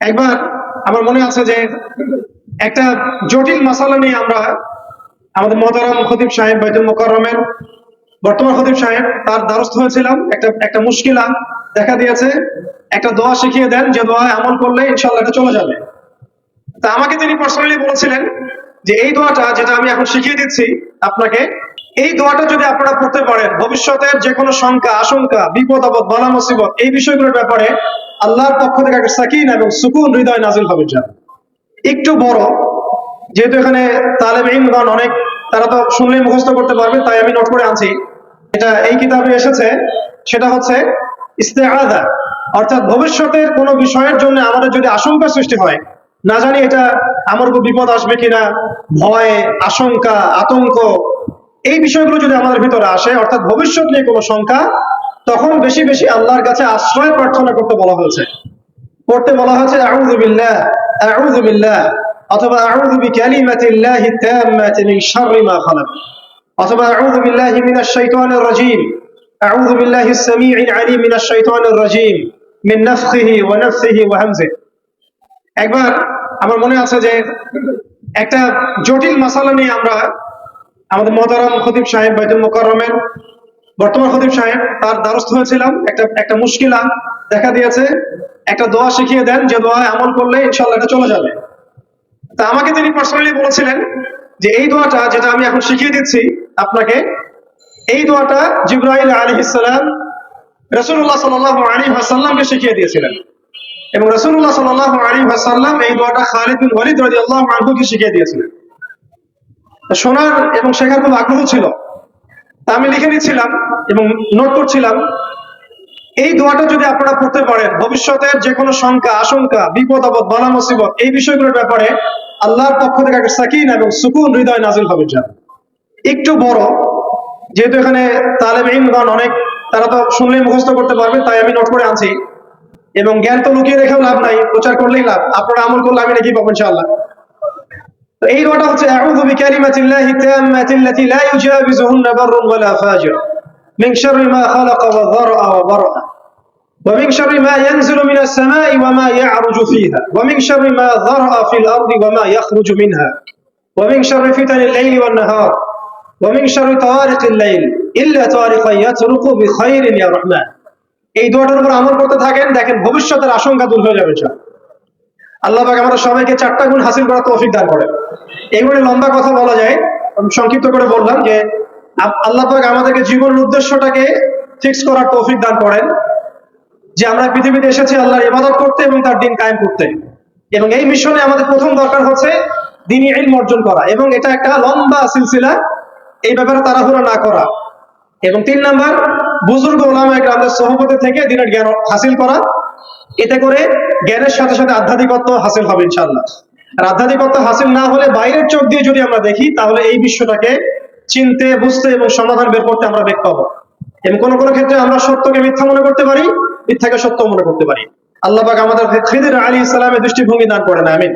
একবার আমার মনে আছে যে একটা জটিল মশালা নিয়ে আমরা আমাদের মহতারাম খতিব সাহেব বাইতুল মোকাররমের বর্তমান খতিব সাহেব তার দ্বারস্থ হয়েছিলাম। একটা একটা মুশকিলা দেখা দিয়েছে। একটা দোয়া শিখিয়ে দেন যে দোয়া আমল করলে ইনশাল্লাহ এটা চলে যাবে। তা আমাকে তিনি পার্সোনালি বলেছিলেন যে এই দোয়াটা যেটা আমি এখন শিখিয়ে দিচ্ছি আপনাকে, এই দোয়াটা যদি আপনারা পড়তে পারেন, ভবিষ্যতের যে কোনো শঙ্কা, আশঙ্কা, বিপদ, আপদ, বালা, মুসিবত এই বিষয়গুলোর ব্যাপারে আল্লাহর পক্ষ থেকে একটা সাকিন এবং সুকুন হৃদয় নাজিল হবে যা। একটু বড়, যেহেতু এখানে তালেব ইমগান অনেক, তারা তো শুনলেই মুখস্থ করতে পারবে, তাই আমি নোট করে আনছি। এটা এই কিতাবে এসেছে, সেটা হচ্ছে ইস্তেআদা অর্থাৎ ভবিষ্যতের কোনো বিষয়ের জন্য আমাদের যদি আশঙ্কা সৃষ্টি হয়, না জানি এটা আমার উপর বিপদ আসবে কিনা, ভয়, আশঙ্কা, আতঙ্ক, এই বিষয়গুলো যদি আমাদের ভিতরে আসে, অর্থাৎ ভবিষ্যৎ নিয়ে কোনো শঙ্কা তখন বেশি বেশি আল্লাহর কাছে আশ্রয় প্রার্থনা করতে বলা হয়েছে। পড়তে বলা হয়েছে অথবা অথবা একবার আমার মনে আছে যে একটা জটিল মশালা নিয়ে আমরা আমাদের মহতারাম খতিব সাহেব বাইতুল মোকাররমের বর্তমান খতিব সাহেব তার দ্বারস্থ হয়েছিলাম। একটা একটা মুশকিলা দেখা দিয়েছে। একটা দোয়া শিখিয়ে দেন যে দোয়া আমল করলে ইনশাল্লাহ এটা চলে যাবে। তা আমাকে তিনি পার্সোনালি বলেছিলেন যে এই দোয়াটা যেটা আমি এখন শিখিয়ে দিচ্ছি আপনাকে, এই দোয়াটা জিব্রাইল আলী ইসলাম রসুল্লাহ সাল আলী হাসাল্লামকে শিখিয়ে দিয়েছিলেন। এবং রসুল্লাহ সাল আলী হাসাল্লাম এই দোয়াটা খালিদ বিন ওয়ালিদ রাজি আল্লাহ আনহুকে শিখিয়ে দিয়েছিলেন। শোনার এবং শেখার খুব আগ্রহ ছিল। তা আমি লিখে নিচ্ছিলাম এবং নোট করছিলাম। এই দোয়াটা যদি আপনারা পড়তে পারেন, ভবিষ্যতের যে কোনো শঙ্কা, আশঙ্কা, বিপদ, আপদ, বালা, মুসিবত, এই বিষয়গুলোর ব্যাপারে আল্লাহর পক্ষ থেকে একটা সাকিন এবং সুকুন হৃদয় নাজিল হবে যা একটু বড়, যেহেতু এখানে তালেব ইমগান অনেক, তারা তো শুনলেই মুখস্থ করতে পারবে, তাই আমি নোট করে আনছি। এবং জ্ঞান তো লুকিয়ে রেখেও লাভ নাই, প্রচার করলেই লাভ, আপনারা আমল করলে আমি নাকি পাবো, ইনশাআল্লাহ। তো এই দোয়াটা হচ্ছে আউযু বিকালিমাতিল্লাহি তাম্মাতিল্লাতি লা ইউজাবিজুহুন্না বাররুন ওয়ালা ফাজির মিন শাররি মা খালাকা ওয়া যারআ ওয়া বারআ ومن شر ما ينزل من السماء وما يعرج فيها ومن شر ما ذرأ في الأرض وما يخرج منها ومن شر فتن الليل والنهار ومن شر طوارق الليل إلا طارقا يطرق بخير يا رحمن এই দোয়াটার উপর আমল করতে থাকেন দেখেন ভবিষ্যতের আশঙ্কা দূর হয়ে যাবে ইনশাআল্লাহ আল্লাহ পাক আমাদের সবাইকে চারটা গুণ হাসিল করার তৌফিক দান করেন। এইগুলি লম্বা কথা বলা যায়। সংক্ষিপ্ত করে বললাম যে আল্লাহ আমাদেরকে জীবনের উদ্দেশ্যটাকে ফিক্স করার তৌফিক দান করেন যে আমরা পৃথিবীতে এসেছি আল্লাহর ইবাদত করতে এবং তার দিন কায়েম করতে। এবং এই মিশনে আমাদের প্রথম দরকার হচ্ছে দিনই ইলম অর্জন করা এবং এটা একটা লম্বা সিলসিলা। এই ব্যাপারে তাড়াহুড়া না করা। এবং তিন নাম্বার, বুজুর্গ ওলামা গ্রামদের সহপতি থেকে দিনের জ্ঞান হাসিল করা। এতে করে জ্ঞানের সাথে সাথে আধ্যাত্মিকত্ব হাসিল হবে ইনশাল্লাহ আর আধ্যাত্মিকত্ব হাসিল না হলে বাইরের চোখ দিয়ে যদি আমরা দেখি, তাহলে এই বিশ্বটাকে চিনতে, বুঝতে এবং সমাধান বের করতে আমরা বেগ পাবো। এবং কোনো কোনো ক্ষেত্রে আমরা সত্যকে মিথ্যা মনে করতে পারি, মিথ্যাকে সত্য মনে করতে পারি। আল্লাহ আমাদের খিদির আলী ইসলামের দৃষ্টিভঙ্গি দান করেন, আমিন।